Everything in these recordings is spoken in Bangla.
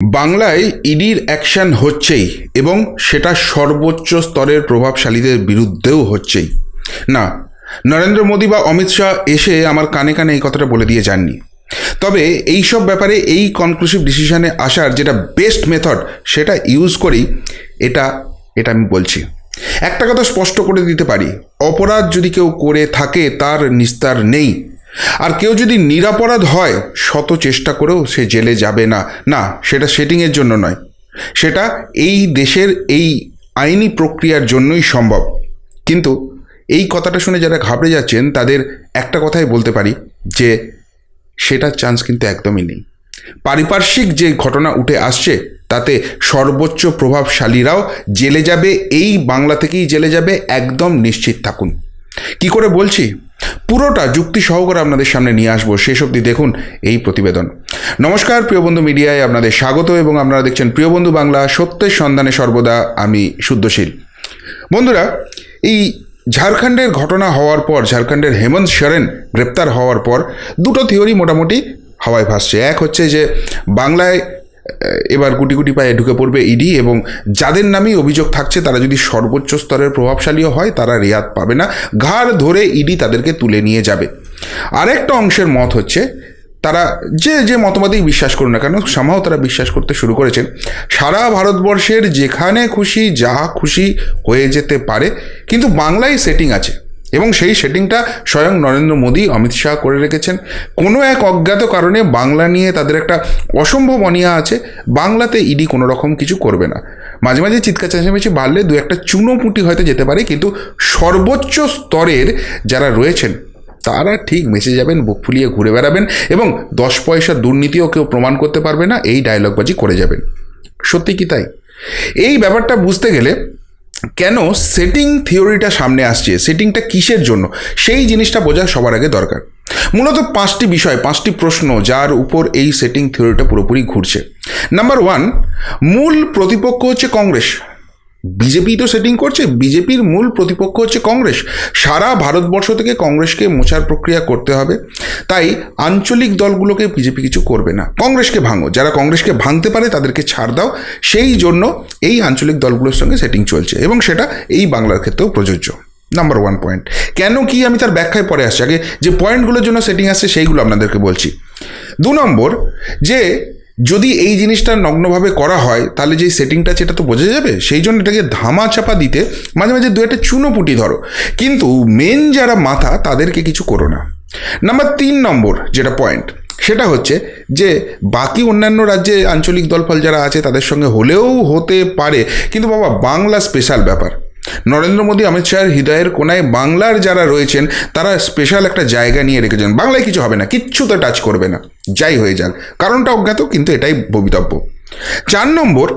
বাংলায় ইডির অ্যাকশন হচ্ছেই এবং সেটা সর্বোচ্চ স্তরের প্রভাবশালীদের বিরুদ্ধেও হচ্ছেই। না, নরেন্দ্র মোদী বা অমিত শাহ এসে আমার কানে কানে এই কথাটা বলে দিয়ে যাননি। তবে এই সব ব্যাপারে এই কনক্লুসিভ ডিসিশনে আসার যেটা বেস্ট মেথড সেটা ইউজ করেই এটা এটা আমি বলছি। একটা কথা স্পষ্ট করে দিতে পারি, অপরাধ যদি কেউ করে থাকে তার নিস্তার নেই। আর কেউ যদি নিরাপরাধ হয়, শত চেষ্টা করেও সে জেলে যাবে না। না, সেটা সেটিংয়ের জন্য নয়। সেটা এই দেশের এই আইনি প্রক্রিয়ার জন্যই সম্ভব। কিন্তু এই কথাটা শুনে যারা ঘাবড়ে যাচ্ছেন, তাদের একটা কথাই বলতে পারি যে, সেটার চান্স কিন্তু একদমই নেই। পারিপার্শ্বিক যে ঘটনা উঠে আসছে, তাতে সর্বোচ্চ প্রভাবশালীরাও জেলে যাবে, এই বাংলা থেকেই জেলে যাবে, একদম নিশ্চিত থাকুন। কি করে বলছি? পুরোটা যুক্তি সহকারে আপনাদের সামনে নিয়ে আসব। শেষ অবধি দেখুন এই প্রতিবেদন। নমস্কার, প্রিয় বন্ধু মিডিয়ায় আপনাদের স্বাগত এবং আপনারা দেখছেন প্রিয় বন্ধু বাংলা, সত্যের সন্ধানে সর্বদা আমি শুদ্ধশীল। বন্ধুরা, এই ঝাড়খণ্ডের ঘটনা হওয়ার পর, ঝাড়খণ্ডের হেমন্ত সরেন গ্রেপ্তার হওয়ার পর দুটো থিওরি মোটামুটি হাওয়ায় ভাসছে। এক হচ্ছে যে, বাংলায় এবার গুটি গুটি পায়ে ঢুকে পড়বে ইডি এবং যাদের নামেই অভিযোগ থাকছে, তারা যদি সর্বোচ্চ স্তরের প্রভাবশালীও হয়, তারা রেয়াত পাবে না। ঘাড় ধরে ইডি তাদেরকে তুলে নিয়ে যাবে। আরেকটা অংশের মত হচ্ছে, তারা যে যে মতবাদেই বিশ্বাস করুন না কেন সামাও তারা বিশ্বাস করতে শুরু করেছেন, সারা ভারতবর্ষের যেখানে খুশি যা খুশি হয়ে যেতে পারে, কিন্তু বাংলায় সেটিং আছে। এবং সেই সেটিংটা স্বয়ং নরেন্দ্র মোদী, অমিত শাহ করে রেখেছেন। কোনো এক অজ্ঞাত কারণে বাংলা নিয়ে তাদের একটা অসম্ভব অনিয়া আছে। বাংলাতে ইডি কোনো রকম কিছু করবে না। মাঝে মাঝে চিৎকার চেঁচামেচি বাড়লে দু একটা চুনোপুটি হয়তো যেতে পারে, কিন্তু সর্বোচ্চ স্তরের যারা রয়েছেন, তারা ঠিক মেসে যাবেন, বুক ফুলিয়ে ঘুরে বেড়াবেন এবং দশ পয়সা দুর্নীতিও কেউ প্রমাণ করতে পারবে না, এই ডায়লগবাজি করে যাবেন। সত্যি কি তাই? এই ব্যাপারটা বুঝতে গেলে কেন সেটিং থিওরিটা সামনে আসছে? সেটিংটা কিসের জন্য? সেই জিনিসটা বোঝা সবার আগে দরকার। মূলত পাঁচটি বিষয়, পাঁচটি প্রশ্ন যার উপর এই সেটিং থিওরিটা পুরোপুরি ঘুরছে। নাম্বার ওয়ান মূল প্রতিপক্ষ হচ্ছে কংগ্রেস। বিজেপি তো সেটিং করছে, বিজেপির মূল প্রতিপক্ষ হচ্ছে কংগ্রেস। সারা ভারতবর্ষ থেকে কংগ্রেসকে মোছার প্রক্রিয়া করতে হবে, তাই আঞ্চলিক দলগুলোকে বিজেপি কিছু করবে না। কংগ্রেসকে ভাঙো, যারা কংগ্রেসকে ভাঙতে পারে তাদেরকে ছাড় দাও, সেই জন্য এই আঞ্চলিক দলগুলোর সঙ্গে সেটিং চলছে এবং সেটা এই বাংলার ক্ষেত্রেও প্রযোজ্য। নাম্বার ওয়ান পয়েন্ট কেন কি আমি তার ব্যাখ্যায় পরে আসছি? আগে যে পয়েন্টগুলোর জন্য সেটিং আসছে, সেইগুলো আপনাদেরকে বলছি। দু নম্বর, যে যদি এই জিনিসটা নগ্নভাবে করা হয়, তাহলে যে সেটিংটা এটা তো বোঝা যাবে? সেই জন্য এটাকে ধামা চাপা দিতে মাঝে মাঝে দু একটা চুনোপুটি ধরো। কিন্তু মেন যারা মাথা, তাদেরকে কিছু করো না। নাম্বার তিন নম্বর যেটা পয়েন্ট সেটা হচ্ছে যে বাকি অন্যান্য রাজ্যে আঞ্চলিক দলফল যারা আছে, তাদের সঙ্গে হলেও হতে পারে। কিন্তু বাবা, বাংলা স্পেশাল ব্যাপার। নরেন্দ্র মোদী, অমিত শাহের হৃদয়ের কোনায় বাংলার যারা রয়েছেন, তারা স্পেশাল একটা জায়গা নিয়ে রেখেছেন। বাংলায় কিছু হবে না, কিচ্ছু তো টাচ করবে না। যাই হয়ে যাক। কারণটা অজ্ঞাত, কিন্তু এটাই ভবিতব্য। চার নম্বর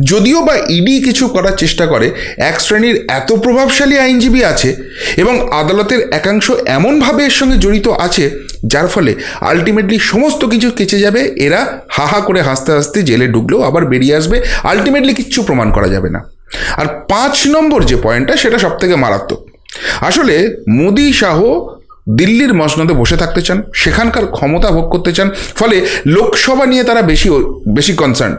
যদিও বা ইডি কিছু করার চেষ্টা করে, এক শ্রেণির এত প্রভাবশালী আইনজীবী আছে এবং আদালতের একাংশ এমনভাবে এর সঙ্গে জড়িত আছে, যার ফলে আলটিমেটলি সমস্ত কিছু কেচে যাবে, এরা হা হা করে হাসতে হাসতে জেলে ঢুকলেও আবার বেরিয়ে আসবে আলটিমেটলি কিচ্ছু প্রমাণ করা যাবে না। আর পাঁচ নম্বর যে পয়েন্টটা সেটা সব থেকে মারাত্মক। আসলে মোদি শাহ দিল্লির মসনদে বসে থাকতে চান, সেখানকার ক্ষমতা ভোগ করতে চান, ফলে লোকসভা নিয়ে তারা বেশি বেশি কনসার্ন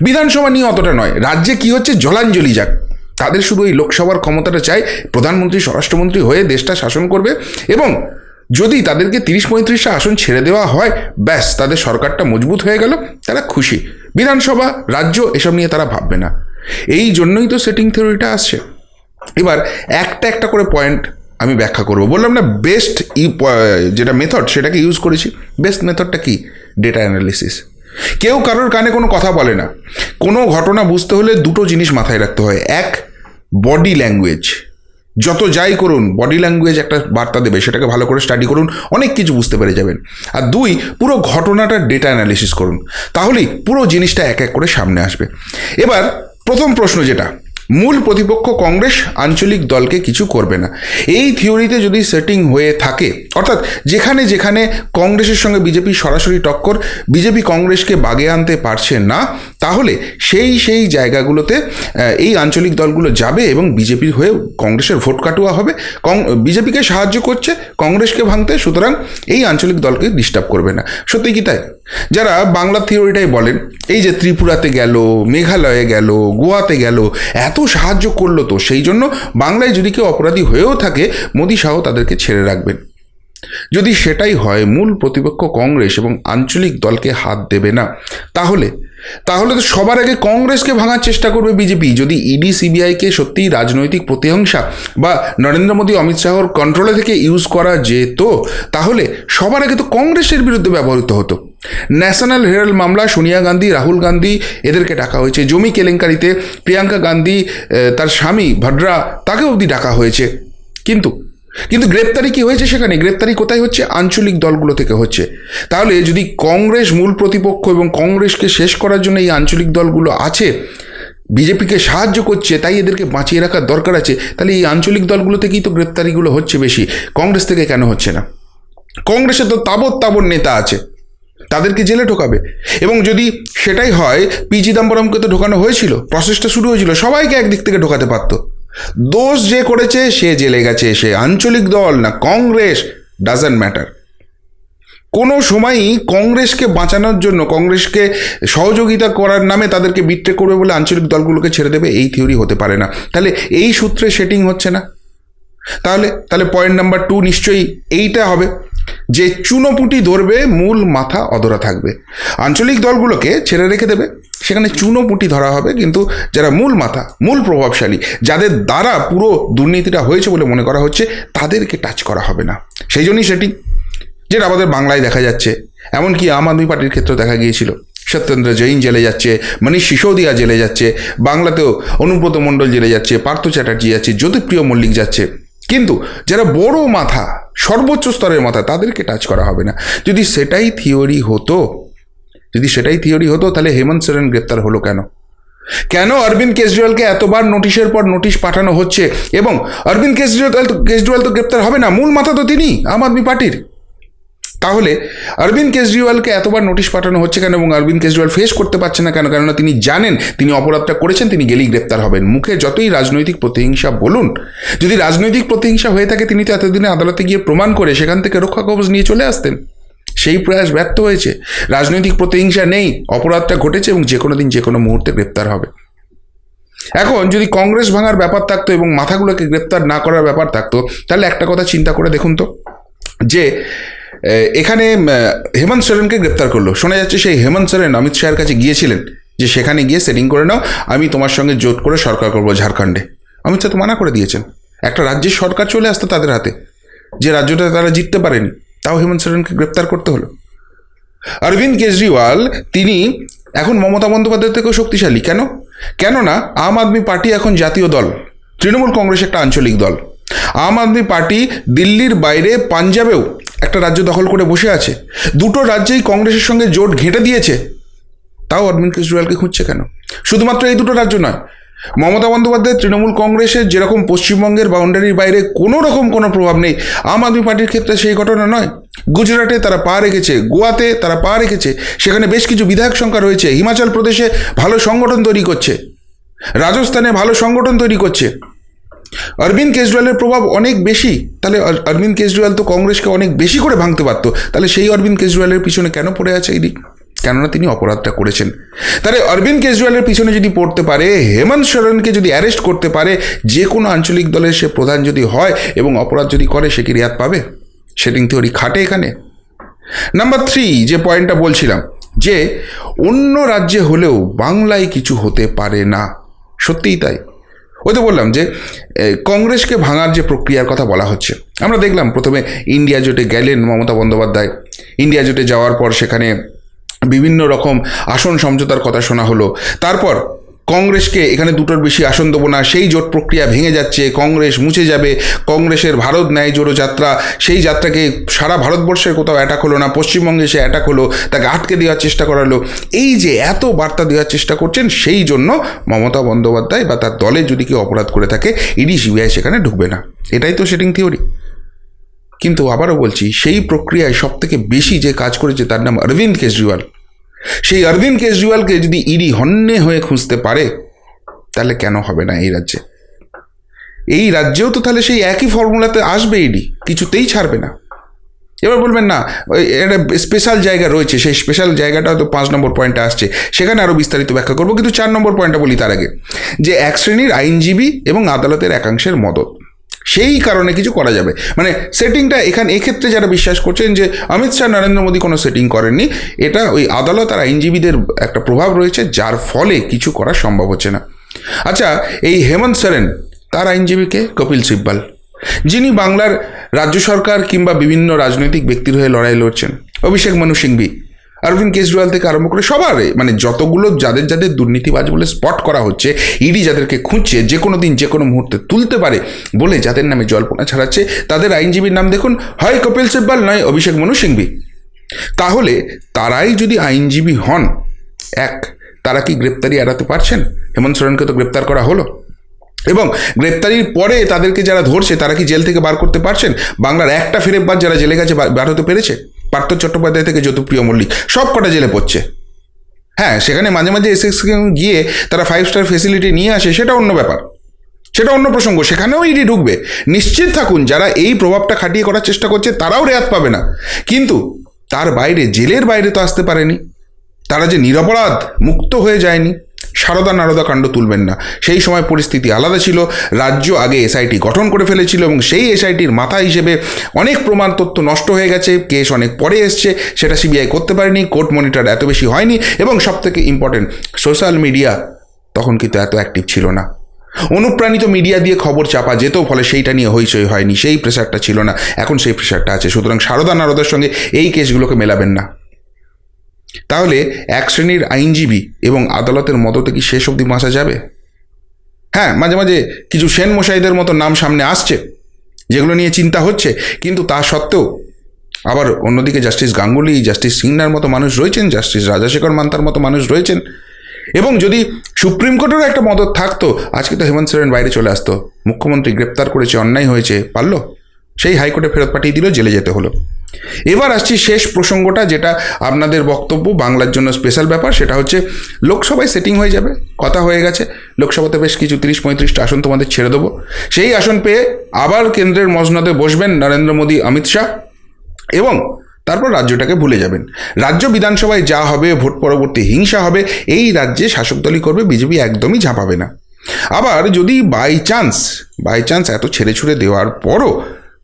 বিধানসভা নিয়ে অতটা নয়, রাজ্যে কি হচ্ছে জলাঞ্জলি যাক। তাদের শুধু এই লোকসভার ক্ষমতাটা চাই, প্রধানমন্ত্রী, স্বরাষ্ট্রমন্ত্রী হয়ে দেশটা শাসন করবে এবং যদি তাদেরকে তিরিশ পঁয়ত্রিশটা আসন ছেড়ে দেওয়া হয়, ব্যাস, তাদের সরকারটা মজবুত হয়ে গেল, তারা খুশি। বিধানসভা, রাজ্য, এসব নিয়ে তারা ভাববে না। এই জন্যই তো সেটিং থিওরিটা আসছে। এবার একটা একটা করে পয়েন্ট আমি ব্যাখ্যা করব। বললাম না বেস্ট ই যেটা মেথড সেটাকে ইউজ করেছি। বেস্ট মেথডটা কি? ডেটা অ্যানালিসিস কেউ কারোর কানে কোনো কথা বলে না। কোনো ঘটনা বুঝতে হলে দুটো জিনিস মাথায় রাখতে হয়। এক বডি ল্যাঙ্গুয়েজ যত যাই করুন বডি ল্যাঙ্গুয়েজ একটা বার্তা দেবে, সেটাকে ভালো করে স্টাডি করুন, অনেক কিছু বুঝতে পেরে যাবেন। আর দুই, পুরো ঘটনাটা ডেটা অ্যানালিসিস করুন। তাহলেই পুরো জিনিসটা এক এক করে সামনে আসবে। এবার প্রথম প্রশ্ন যেটা মূল প্রতিপক্ষ কংগ্রেস আঞ্চলিক দলকে কিছু করবে না। এই থিওরিতে যদি সেটিং হয়ে থাকে, অর্থাৎ যেখানে যেখানে কংগ্রেসের সঙ্গে বিজেপি সরাসরি টক্কর, বিজেপি কংগ্রেসকে বাগে আনতে পারছে না, তাহলে সেই সেই জায়গাগুলোতে এই আঞ্চলিক দলগুলো যাবে এবং বিজেপির হয়ে কংগ্রেসের ভোট কাটুয়া হবে। বিজেপিকে সাহায্য করছে, কংগ্রেসকে ভাঙতে, সুতরাং এই আঞ্চলিক দলকে ডিস্টার্ব করবে না। সত্যি কি তাই? যারা বাংলা থিওরিটাই বলেন, এই যে ত্রিপুরাতে গেল, মেঘালয়ে গেল, গোয়াতে গেল, এত সাহায্য করল তো, সেই জন্য বাংলায় যদি কেউ অপরাধী হয়েও থাকে, মোদী শাহ তাদেরকে ছেড়ে রাখবেন। যদি সেটাই হয়, মূল প্রতিপক্ষ কংগ্রেস এবং আঞ্চলিক দলকে হাত দেবে না। তাহলে তাহলে তো সবার আগে কংগ্রেসকে ভাঙার চেষ্টা করবে বিজেপি। যদি ইডি, সিবিআইকে সত্যিই রাজনৈতিক প্রতিহিংসা বা নরেন্দ্র মোদী, অমিত শাহর কন্ট্রোলে থেকে ইউজ করা যেত, তাহলে সবার আগে তো কংগ্রেসের বিরুদ্ধে ব্যবহৃত হতো। ন্যাশনাল হেরাল্ড মামলা, সোনিয়া গান্ধী, রাহুল গান্ধী, এদেরকে ডাকা হয়েছে। জমি কেলেঙ্কারিতে প্রিয়াঙ্কা গান্ধী তার স্বামী ভাড্রা তাকে অবধি ডাকা হয়েছে। কিন্তু কিন্তু গ্রেপ্তারি কি হয়েছে সেখানে? গ্রেপ্তারি কোথায় হচ্ছে? আঞ্চলিক দলগুলো থেকে হচ্ছে। তাহলে যদি কংগ্রেস মূল প্রতিপক্ষ এবং কংগ্রেসকে শেষ করার জন্য এই আঞ্চলিক দলগুলো আছে, বিজেপিকে সাহায্য করছে, তাই এদেরকে বাঁচিয়ে রাখার দরকার আছে, তাহলে এই আঞ্চলিক দলগুলো থেকেই তো গ্রেপ্তারিগুলো হচ্ছে বেশি। কংগ্রেস থেকে কেন হচ্ছে না? কংগ্রেসে তো তাবৎ তাবৎ নেতা আছে। তাদেরকে জেলে ঢোকাবে। এবং যদি সেটাই হয়, পি চিদাম্বরমকে তো ঢোকানো হয়েছিল প্রসেসটা শুরু হয়েছিল, সবাইকে একদিক থেকে ঢোকাতে পারতো। দোষ যে করেছে, সে জেলে গেছে, সে আঞ্চলিক দল না কংগ্রেস ডাজেন্ট ম্যাটার কোনো সময়ই কংগ্রেসকে বাঁচানোর জন্য, কংগ্রেসকে সহযোগিতা করার নামে তাদেরকে বিট্রে করবে বলে আঞ্চলিক দলগুলোকে ছেড়ে দেবে, এই থিওরি হতে পারে না। তাহলে এই সূত্রে সেটিং হচ্ছে না? তাহলে তাহলে পয়েন্ট নাম্বার টু নিশ্চয়ই এইটা হবে। যে চুনোপুটি ধরবে, মূল মাথা অধরা থাকবে। আঞ্চলিক দলগুলোকে ছেড়ে রেখে দেবে। সেখানে চুনোপুটি ধরা হবে, কিন্তু যারা মূল মাথা, মূল প্রভাবশালী, যাদের দ্বারা পুরো দুর্নীতিটা হয়েছে বলে মনে করা হচ্ছে, তাদেরকে টাচ করা হবে না। সেই জন্যই সেটি, যেটা আমাদের বাংলায় দেখা যাচ্ছে। এমনকি আম আদমি পার্টির ক্ষেত্রে দেখা গিয়েছিল। সত্যেন্দ্র জৈন জেলে যাচ্ছে, মনীষ সিসোদিয়া জেলে যাচ্ছে, বাংলাতেও অনুব্রত মণ্ডল জেলে যাচ্ছে, পার্থ চ্যাটার্জি যাচ্ছে জ্যোতিপ্রিয় মল্লিক যাচ্ছে। কিন্তু যারা বড় মাথা সর্বোচ্চ স্তরের মাথা তাদেরকে টাচ করা হবে না। যদি সেটাই থিওরি হতো, যদি সেটাই থিওরি হতো, তাহলে হেমন্ত সোরেন গ্রেপ্তার হলো কেন? কেন অরবিন্দ কেজরিওয়ালকে এতবার নোটিশের পর নোটিশ পাঠানো হচ্ছে? এবং অরবিন্দ কেজরিওয়াল কেজরিওয়াল তো গ্রেপ্তার হবে না, মূল মাথা তো তিনি, আম আদমি পার্টির। তাহলে অরবিন্দ কেজরিওয়ালকে এতবার নোটিশ পাঠানো হচ্ছে কেন এবং অরবিন্দ কেজরিওয়াল ফেস করতে পারছে না কেন? কেননা তিনি জানেন, তিনি অপরাধটা করেছেন, তিনি গেলেই গ্রেপ্তার হবেন। মুখে যতই রাজনৈতিক প্রতিহিংসা বলুন, যদি রাজনৈতিক প্রতিহিংসা হয়ে থাকে, তিনি তো এতদিনে আদালতে গিয়ে প্রমাণ করে সেখান থেকে রক্ষা কবচ নিয়ে চলে আসতেন। সেই প্রয়াস ব্যর্থ হয়েছে। রাজনৈতিক প্রতিহিংসা নেই, অপরাধটা ঘটেছে এবং যে কোনো দিন যে কোনো মুহূর্তে গ্রেপ্তার হবে। এখন যদি কংগ্রেস ভাঙার ব্যাপার থাকতো এবং মাথাগুলোকে গ্রেপ্তার না করার ব্যাপার থাকতো, তাহলে একটা কথা চিন্তা করে দেখুন তো, যে এখানে হেমন্ত সোরেনকে গ্রেপ্তার করল। শোনা যাচ্ছে সেই হেমন্ত সোরেন অমিত শাহের কাছে গিয়েছিলেন যে সেখানে গিয়ে সেটিং করে নাও, আমি তোমার সঙ্গে জোট করে সরকার করব ঝাড়খণ্ডে। অমিত শাহ তো মানা করে দিয়েছেন। একটা রাজ্যের সরকার চলে আসতো তাদের হাতে। যে রাজ্যটা তারা জিততে পারেনি, তাও হেমন্ত সোরেনকে গ্রেপ্তার করতে হলো। অরবিন্দ কেজরিওয়াল, তিনি এখন মমতা বন্দ্যোপাধ্যায় থেকেও শক্তিশালী। কেন? কেননা, আম আদমি পার্টি এখন জাতীয় দল। তৃণমূল কংগ্রেস একটা আঞ্চলিক দল। আম আদমি পার্টি দিল্লির বাইরে পাঞ্জাবেও একটা রাজ্য দখল করে বসে আছে। দুটো রাজ্যেই কংগ্রেসের সঙ্গে জোট ঘেঁটে দিয়েছে। তাও অরবিন্দ কেজরিওয়ালকে খুঁজছে কেন? শুধুমাত্র এই দুটো রাজ্য নয়, মমতা বন্দ্যোপাধ্যায়, তৃণমূল কংগ্রেসের যেরকম পশ্চিমবঙ্গের বাউন্ডারির বাইরে কোনো রকম কোনো প্রভাব নেই, আম আদমি পার্টির ক্ষেত্রে সেই ঘটনা নয়। গুজরাটে তারা পা রেখেছে, গোয়াতে তারা পা রেখেছে, সেখানে বেশ কিছু বিধায়ক সংখ্যা রয়েছে, হিমাচল প্রদেশে ভালো সংগঠন তৈরি করছে, রাজস্থানে ভালো সংগঠন তৈরি করছে। অরবিন্দ কেজরিওয়ালের প্রভাব অনেক বেশি, তাহলে অরবিন্দ কেজরিওয়াল তো কংগ্রেসকে অনেক বেশি করে ভাঙতে পারতো, তাহলে সেই অরবিন্দ কেজরিওয়ালের পিছনে কেন পড়ে আছে এই কেননা তিনি অপরাধটা করেছেন। তাহলে অরবিন্দ কেজরিওয়ালের পিছনে যদি পড়তে পারে, হেমন্ত সোরেনকে যদি অ্যারেস্ট করতে পারে, যে কোনো আঞ্চলিক দলের সে প্রধান যদি হয় এবং অপরাধ যদি করে, সে কি রেয়াত পাবে? সেটিং থিওরি খাটে এখানে। নাম্বার থ্রি যে পয়েন্টটা বলছিলাম, যে অন্য রাজ্যে হলেও বাংলায় কিছু হতে পারে না। সত্যিই তাই। ওই তো বললাম যে কংগ্রেসকে ভাঙার যে প্রক্রিয়ার কথা বলা হচ্ছে, আমরা দেখলাম প্রথমে ইন্ডিয়া জোটে গেলেন মমতা বন্দ্যোপাধ্যায়। ইন্ডিয়া জোটে যাওয়ার পর সেখানে বিভিন্ন রকম আসন সমঝোতার কথা শোনা হলো। তারপর কংগ্রেসকে এখানে দুটোর বেশি আসন দেবো না, সেই জোট প্রক্রিয়া ভেঙে যাচ্ছে, কংগ্রেস মুছে যাবে, কংগ্রেসের ভারত ন্যায় জোড়ো যাত্রা, সেই যাত্রাকে সারা ভারতবর্ষের কোথাও অ্যাটাক হলো না, পশ্চিমবঙ্গে সে অ্যাটাক হলো, তাকে আটকে দেওয়ার চেষ্টা করালো। এই যে এত বার্তা দেওয়ার চেষ্টা করছেন, সেই জন্য মমতা বন্দ্যোপাধ্যায় বা তার দলে যদি কেউ অপরাধ করে থাকে, ইডি, সিবিআই সেখানে ঢুকবে না। এটাই তো সেটিং থিওরি কিন্তু আবারও বলছি, সেই প্রক্রিয়ায় সব থেকে বেশি যে কাজ করেছে, তার নাম অরবিন্দ কেজরিওয়াল। সেই অরবিন্দ কেজরিওয়ালকে যদি ইডি হন্যে হয়ে খুঁজতে পারে, তাহলে কেন হবে না এই রাজ্যে? এই রাজ্যেও তো তাহলে সেই একই ফর্মুলাতে আসবে ইডি, কিছুতেই ছাড়বে না। এবার বলবেন না একটা স্পেশাল জায়গা রয়েছে, সেই স্পেশাল জায়গাটা হয়তো পাঁচ নম্বর পয়েন্টে আসছে, সেখানে আরও বিস্তারিত ব্যাখ্যা করব, কিন্তু চার নম্বর পয়েন্টটা বলি তার আগে। যে এক শ্রেণির আইনজীবী এবং আদালতের একাংশের মদত। সেই কারণে কিছু করা যাবে। মানে সেটিংটা এখানে, এক্ষেত্রে যারা বিশ্বাস করছেন যে অমিত শাহ, নরেন্দ্র মোদী কোনো সেটিং করেননি, এটা ওই আদালত আর আইনজীবীদের একটা প্রভাব রয়েছে, যার ফলে কিছু করা সম্ভব হচ্ছে না। আচ্ছা এই হেমন্ত সোরেন, তার আইনজীবীকে? কপিল সিব্বাল। যিনি বাংলার রাজ্য সরকার কিংবা বিভিন্ন রাজনৈতিক ব্যক্তির হয়ে লড়াই লড়ছেন। অভিষেক মনু সিংভি। অরবিন্দ কেজরিওয়াল থেকে আরম্ভ করে সবার মানে যতগুলো যাদের যাদের দুর্নীতিবাজ বলে স্পট করা হচ্ছে ইডি যাদেরকে খুঁজছে, যে কোনো দিন, যে কোনো মুহূর্তে তুলতে পারে বলে যাদের নামে জল্পনা ছাড়াচ্ছে, তাদের আইনজীবীর নাম দেখুন, হয় কপিল সিব্বাল, নয় অভিষেক মনু সিংভি। তাহলে তারাই যদি আইনজীবী হন, এক, তারা কি গ্রেপ্তারি এড়াতে পারছেন? হেমন্ত সোরেনকে তো গ্রেপ্তার করা হলো। এবং গ্রেপ্তারির পরে তাদেরকে যারা ধরছে, তারা কি জেল থেকে বার করতে পারছেন? বাংলার একটা ফেরেববার যারা জেলে গেছে বার হতে পেরেছে? পার্থ চট্টোপাধ্যায় থেকে জ্যোতিপ্রিয় মল্লিক, সব কটা জেলে পড়ছে। হ্যাঁ সেখানে মাঝে মাঝে এসে গিয়ে তারা ফাইভ স্টার ফেসিলিটি নিয়ে আসে, সেটা অন্য ব্যাপার। সেটা অন্য প্রসঙ্গ, সেখানেও ইডি ঢুকবে। নিশ্চিত থাকুন, যারা এই প্রভাবটা খাটিয়ে করার চেষ্টা করছে, তারাও রেয়াত পাবে না। কিন্তু তার বাইরে, জেলের বাইরে তো আসতে পারেনি। তারা যে নিরপরাধ, মুক্ত হয়ে যায়নি। সারদা নারদা কাণ্ড তুলবেন না। সেই সময় পরিস্থিতি আলাদা ছিল। রাজ্য আগে এসআইটি গঠন করে ফেলেছিল এবং সেই এসআইটির মাথা হিসেবে অনেক প্রমাণ তথ্য নষ্ট হয়ে গেছে। কেস অনেক পরে এসছে। সেটা সিবিআই করতে পারেনি। কোর্ট মনিটর এত বেশি হয়নি এবং সবথেকে ইম্পর্টেন্ট সোশ্যাল মিডিয়া তখন কিন্তু এত অ্যাক্টিভ ছিল না। অনুপ্রাণিত মিডিয়া দিয়ে খবর চাপা যেত ফলে সেইটা নিয়ে হইচই হয়নি। সেই প্রেশারটা ছিল না। এখন সেই প্রেশারটা আছে। সুতরাং সারদা নারদার সঙ্গে এই কেসগুলোকে মেলাবেন না। তাহলে এক শ্রেণির আইনজীবী এবং আদালতের মদতে কি শেষ অবধি বাঁচা যাবে? হ্যাঁ মাঝে মাঝে কিছু সেন মশাইদের মতো নাম সামনে আসছে, যেগুলো নিয়ে চিন্তা হচ্ছে, কিন্তু তা সত্ত্বেও আবার অন্যদিকে জাস্টিস গাঙ্গুলি, জাস্টিস সিংনার মতো মানুষ রয়েছেন, জাস্টিস রাজাশেখর মান্তার মতো মানুষ রয়েছেন। এবং যদি সুপ্রিম কোর্টেরও একটা মদত থাকতো, আজকে তো হেমন্ত সোরেন বাইরে চলে আসতো। মুখ্যমন্ত্রী গ্রেপ্তার করেছে, অন্যায় হয়েছে, পারল? সেই হাইকোর্টে ফেরত পাঠিয়ে দিল, জেলে যেতে হলো। এবার আসছি শেষ প্রসঙ্গটা, যেটা আপনাদের বক্তব্য, বাংলার জন্য স্পেশাল ব্যাপার, সেটা হচ্ছে লোকসভায় সেটিং হয়ে যাবে, কথা হয়ে গেছে, লোকসভাতে বেশ কিছু তিরিশ পঁয়ত্রিশটা আসন তোমাদের ছেড়ে দেবো। সেই আসন পেয়ে আবার কেন্দ্রের মসনদে বসবেন নরেন্দ্র মোদী, অমিত শাহ এবং তারপর রাজ্যটাকে ভুলে যাবেন। রাজ্য বিধানসভায় যা হবে, ভোট পরবর্তী হিংসা হবে, এই রাজ্যে শাসক দলই করবে, বিজেপি একদমই ঝাঁপাবে না। আবার যদি বাই চান্স বাই চান্স এত ছেড়ে ছুড়ে দেওয়ার পরও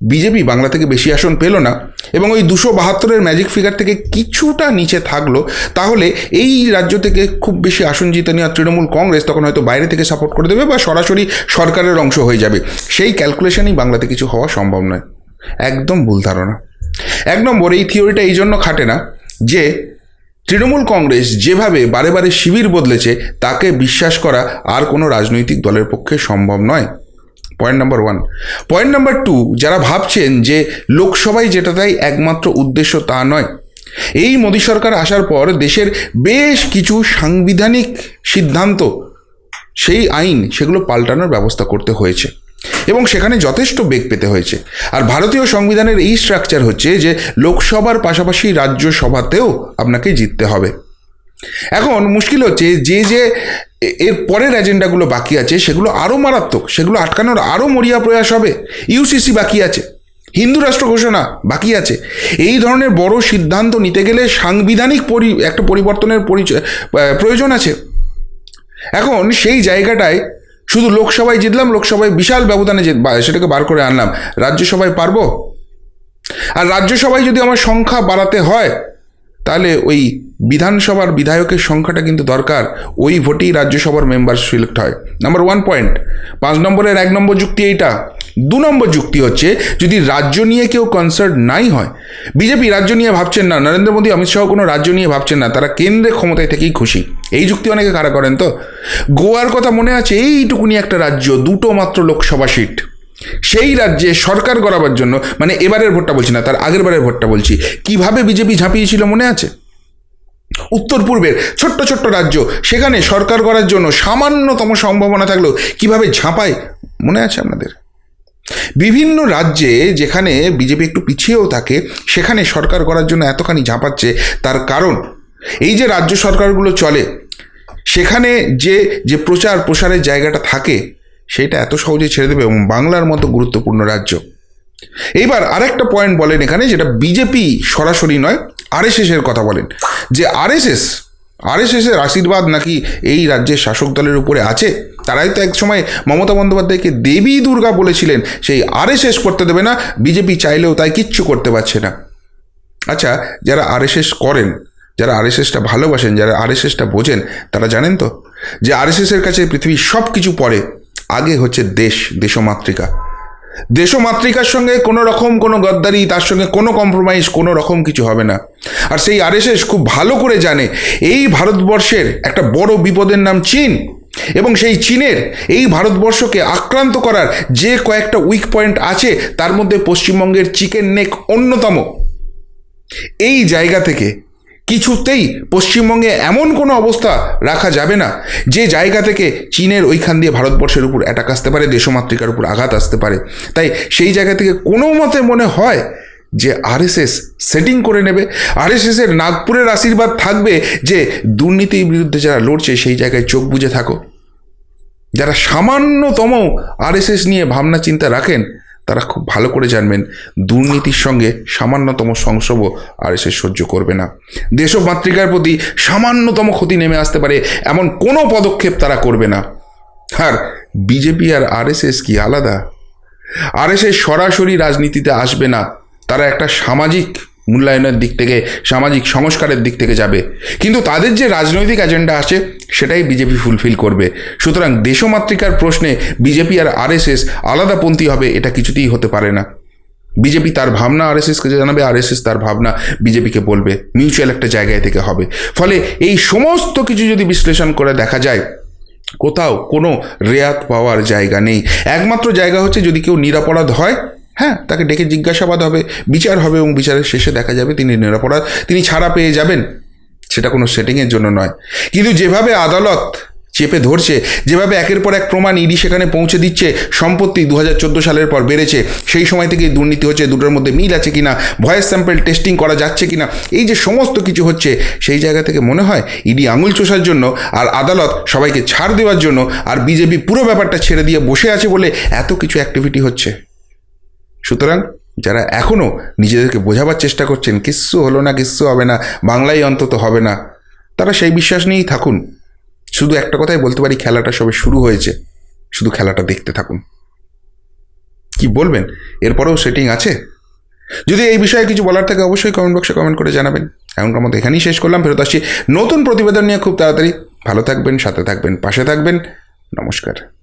বিজেপি বাংলা থেকে বেশি আসন পেল না এবং ওই দুশো বাহাত্তরের ম্যাজিক ফিগার থেকে কিছুটা নিচে থাকল, তাহলে এই রাজ্য থেকে খুব বেশি আসন জিতে নেওয়া তৃণমূল কংগ্রেস তখন হয়তো বাইরে থেকে সাপোর্ট করে দেবে বা সরাসরি সরকারের অংশ হয়ে যাবে। সেই ক্যালকুলেশনই বাংলাতে কিছু হওয়া সম্ভব নয়। একদম ভুল ধারণা। এক নম্বর, এই থিওরিটা এই জন্য খাটে না যে তৃণমূল কংগ্রেস যেভাবে বারে বারে শিবির বদলেছে, তাকে বিশ্বাস করা আর কোনো রাজনৈতিক দলের পক্ষে সম্ভব নয়। Point number one point number two যারা ভাবছেন যে লোকসভায় যেটা তাই একমাত্র উদ্দেশ্য তা নয়, এই মোদী সরকার আসার পর দেশের বেশ কিছু সাংবিধানিক সিদ্ধান্ত, সেই আইন সেগুলো পাল্টানোর ব্যবস্থা করতে হয়েছে এবং সেখানে যথেষ্ট বেগ পেতে হয়েছে। আর ভারতীয় সংবিধানের এই স্ট্রাকচার হচ্ছে যে লোকসভার পাশাপাশি রাজ্যসভাতেও আপনাকে জিততে হবে। এখন মুশকিল হচ্ছে যে যে এর পরের এজেন্ডাগুলো বাকি আছে, সেগুলো আরও মারাত্মক, সেগুলো আটকানোর আরও মরিয়া প্রয়াস হবে। ইউসিসি বাকি আছে, হিন্দু রাষ্ট্র ঘোষণা বাকি আছে। এই ধরনের বড় সিদ্ধান্ত নিতে গেলে সাংবিধানিক পরি, একটা পরিবর্তনের পরিচয় প্রয়োজন আছে। এখন সেই জায়গাটায় শুধু লোকসভায় জিতলাম, লোকসভায় বিশাল ব্যবধানে সেটাকে বার করে আনলাম। রাজ্যসভায় পারব? আর রাজ্যসভায় যদি আমার সংখ্যা বাড়াতে হয় তাহলে ওই বিধানসভার বিধায়কের সংখ্যাটা কিন্তু দরকার। ওই ভোটেই রাজ্যসভার মেম্বার সিলেক্ট হয়। নাম্বার ওয়ান পয়েন্ট পাঁচ নম্বরের এক নম্বর যুক্তি এইটা। দু নম্বর যুক্তি হচ্ছে, যদি রাজ্য নিয়ে কেউ কনসার্ট নাই হয়, বিজেপি রাজ্য নিয়ে ভাবছেন না, নরেন্দ্র মোদী, অমিত শাহ কোনো রাজ্য নিয়ে ভাবছেন না, তারা কেন্দ্রে ক্ষমতায় থেকেই খুশি। এই যুক্তি অনেকে কারা করেন তো? গোয়ার কথা মনে আছে, এইটুকুনি একটা রাজ্য, দুটো মাত্র লোকসভা সিট সেই রাজ্যে সরকার গড়াবার জন্য মানে এবারের ভোটটা বলছি না, তার আগের বারের ভোটটা বলছি, কীভাবে বিজেপি ঝাঁপিয়েছিল মনে আছে? উত্তর পূর্বের ছোট্ট ছোট্ট রাজ্য, সেখানে সরকার গড়ার জন্য সামান্যতম সম্ভাবনা থাকলেও কীভাবে ঝাঁপায় মনে আছে আপনাদের? বিভিন্ন রাজ্যে যেখানে বিজেপি একটু পিছিয়েও থাকে, সেখানে সরকার করার জন্য এতখানি ঝাঁপাচ্ছে, তার কারণ, এই যে রাজ্য সরকারগুলো চলে, সেখানে যে যে প্রচার প্রসারের জায়গাটা থাকে সেটা এত সহজে ছেড়ে দেবে এবং বাংলার মতো গুরুত্বপূর্ণ রাজ্য। এইবার আরেকটা পয়েন্ট বলেন এখানে, যেটা বিজেপি সরাসরি নয় আরএসএস এর কথা বলেন। যে আরএসএস আরএসএস এর আশীর্বাদ নাকি এই রাজ্যের শাসক দলের উপরে আছে? তারাই তো এক সময় মমতা বন্দ্যোপাধ্যায়কে দেবী দুর্গা বলেছিলেন, সেই আরএসএস করতে দেবে না বিজেপি চাইলেও তাই কিচ্ছু করতে পারছে না। আচ্ছা যারা আরএসএস করেন, যারা আরএসএসটা ভালোবাসেন, যারা আরএসএসটা বোঝেন, তারা জানেন তো? যে আরএসএসের কাছে পৃথিবীর সব কিছু পরে আগে হচ্ছে দেশ, দেশমাতৃকা। দেশমাতৃকার সঙ্গে কোনো রকম কোনো গদ্দারি, তার সঙ্গে কোনো কম্প্রোমাইজ কোনো রকম কিছু হবে না। আর সেই আরএসএস খুব ভালো করে জানে, এই ভারতবর্ষের একটা বড় বিপদের নাম চীন। এবং সেই চীনের এই ভারতবর্ষকে আক্রান্ত করার যে কয়েকটা উইক পয়েন্ট আছে, তার মধ্যে পশ্চিমবঙ্গের চিকেন নেক অন্যতম। এই জায়গা থেকে কিছুতেই পশ্চিমবঙ্গে এমন কোনো অবস্থা রাখা যাবে না যে জায়গা থেকে চীনের ওইখান দিয়ে ভারতবর্ষের উপর অ্যাটাক আসতে পারে, দেশমাতৃকার উপর আঘাত আসতে পারে। তাই সেই জায়গা থেকে কোনো মতে মনে হয় যে আরএসএস সেটিং করে নেবে। আরএসএস এর নাগপুরের আশীর্বাদ থাকবে যে দুর্নীতির বিরুদ্ধে যারা লড়ছে সেই জায়গায় চোখ বুজে থাকো। যারা সামান্যতম আরএসএস নিয়ে ভাবনা চিন্তা রাখেন তারা খুব ভালো করে জানবেন দুর্নীতির সঙ্গে সামান্যতম সংসবও এসে সহ্য করবে না। দেশমাতৃকার প্রতি সামান্যতম ক্ষতি নেমে আসতে পারে এমন কোনো পদক্ষেপ তারা করবে না। আর বিজেপি আর আরএসএস কি আলাদা? আরএসএস সরাসরি রাজনীতিতে আসবে না। তারা একটা সামাজিক মূল্যায়নের দিক থেকে, সামাজিক সংস্কারের দিক থেকে যাবে। কিন্তু তাদের যে রাজনৈতিক এজেন্ডা আছে, সেটাই বিজেপি ফুলফিল করবে। সুতরাং দেশমাতৃকার প্রশ্নে বিজেপি আর আরএসএস আলাদাপন্থী হবে, এটা কিছুতেই হতে পারে না। বিজেপি তার ভাবনা আরএসএসকে জানাবে আরএসএস তার ভাবনা বিজেপিকে বলবে। মিউচুয়াল একটা জায়গায় থেকে হবে। ফলে এই সমস্ত কিছু যদি বিশ্লেষণ করে দেখা যায়, কোথাও কোনো রেয়াত পাওয়ার জায়গা নেই। একমাত্র জায়গা হচ্ছে যদি কেউ নিরাপরাধ হয় হ্যাঁ তাকে ডেকে জিজ্ঞাসাবাদ হবে, বিচার হবে এবং বিচারের শেষে দেখা যাবে তিনি নিরাপরাধ, তিনি ছাড়া পেয়ে যাবেন। সেটা কোনো সেটিংয়ের জন্য নয়। কিন্তু যেভাবে আদালত চেপে ধরছে, যেভাবে একের পর এক প্রমাণ ইডি সেখানে পৌঁছে দিচ্ছে, সম্পত্তি দু হাজার চোদ্দ সালের পর বেড়েছে, সেই সময় থেকেই দুর্নীতি হচ্ছে, দুটোর মধ্যে মিল আছে কিনা, ভয়েস স্যাম্পেল টেস্টিং করা যাচ্ছে কিনা, এই যে সমস্ত কিছু হচ্ছে, সেই জায়গা থেকে মনে হয় ইডি আঙুল চষার জন্য আর আদালত সবাইকে ছাড় দেওয়ার জন্য আর বিজেপি পুরো ব্যাপারটা ছেড়ে দিয়ে বসে আছে বলে এত কিছু অ্যাক্টিভিটি হচ্ছে। সুতরাং যারা এখনও নিজেদেরকে বোঝাবার চেষ্টা করছেন, কিচ্ছু হলো না, কিচ্ছু হবে না, বাংলায় অন্তত হবে না, তারা সেই বিশ্বাস নিয়েই থাকুন। শুধু একটা কথাই বলতে পারি, খেলাটা সবে শুরু হয়েছে। শুধু খেলাটা দেখতে থাকুন। কি বলবেন? এরপরেও সেটিং আছে? যদি এই বিষয়ে কিছু বলার থাকে, অবশ্যই কমেন্ট বক্সে কমেন্ট করে জানাবেন। এমনকার মতো এখানেই শেষ করলাম। ফেরত আসছি নতুন প্রতিবেদন নিয়ে খুব তাড়াতাড়ি। ভালো থাকবেন, সাথে থাকবেন, পাশে থাকবেন। নমস্কার।